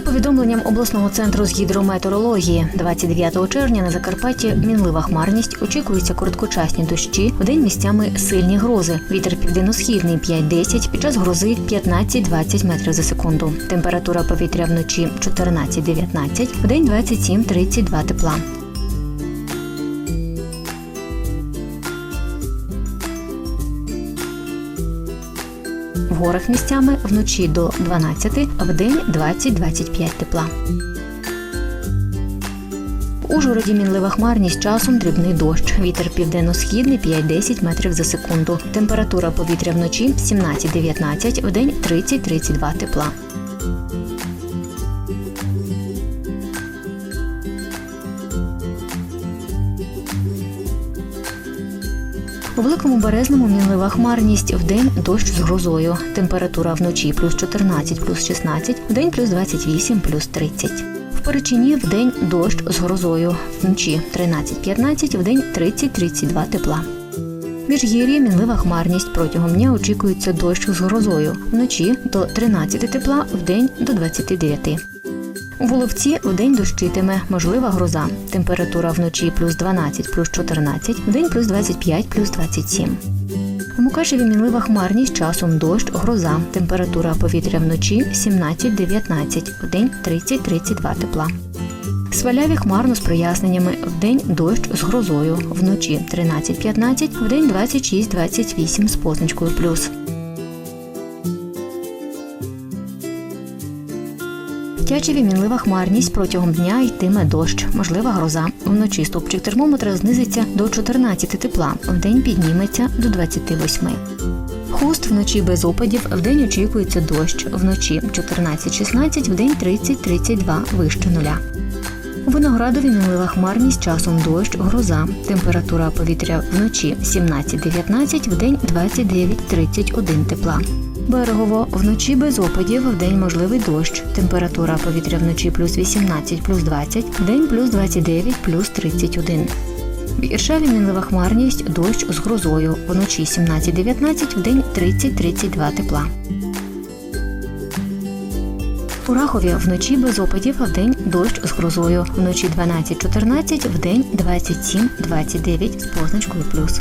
повідомленням обласного центру з гідрометеорології, 29 червня на Закарпатті мінлива хмарність, очікуються короткочасні дощі, вдень місцями сильні грози. Вітер південно-східний 5-10, під час грози 15-20 метрів за секунду. Температура повітря вночі 14-19, вдень 27-32 тепла. Горах місцями вночі до 12, а вдень 20-25 тепла. У Ужгороді мінлива хмарність часом дрібний дощ. Вітер південно-східний 5-10 метрів за секунду. Температура повітря вночі 17-19, вдень 30-32 тепла. У великому березному мінлива хмарність вдень дощ з грозою. Температура вночі плюс 14, плюс 16, вдень плюс 28, плюс 30. В Перечині вдень дощ з грозою. Вночі 13-15, вдень 30-32 тепла. В Міжгір'ї мінлива хмарність. Протягом дня очікується дощ з грозою. Вночі до 13 тепла, вдень до 29. У Воловці вдень дощитиме, можлива гроза. Температура вночі плюс 12, плюс 14, вдень плюс 25, плюс 27. У Мукачеві мінлива хмарність, часом дощ, гроза. Температура повітря вночі 17-19, вдень 30-32 тепла. Сваляві хмарно з проясненнями, вдень дощ з грозою, вночі 13-15, вдень 26-28 з позначкою плюс. В Тячеві мінлива хмарність протягом дня йтиме дощ, можлива гроза. Вночі стопчик термометра знизиться до 14 тепла, вдень підніметься до 28. Хуст вночі без опадів, вдень очікується дощ. Вночі 14-16, вдень 30-32 вище нуля. У Виноградові мінлива хмарність, часом дощ, гроза. Температура повітря вночі 17-19, вдень 29-31 тепла. Берегово вночі без опадів, вдень можливий дощ. Температура повітря вночі плюс 18, плюс 20, вдень плюс 29, плюс 31. В Іршаві мінлива хмарність, дощ з грозою. Вночі 17-19, вдень 30-32 тепла. У Рахові вночі без опадів, а вдень дощ з грозою. Вночі 12-14, вдень 27-29 з позначкою плюс.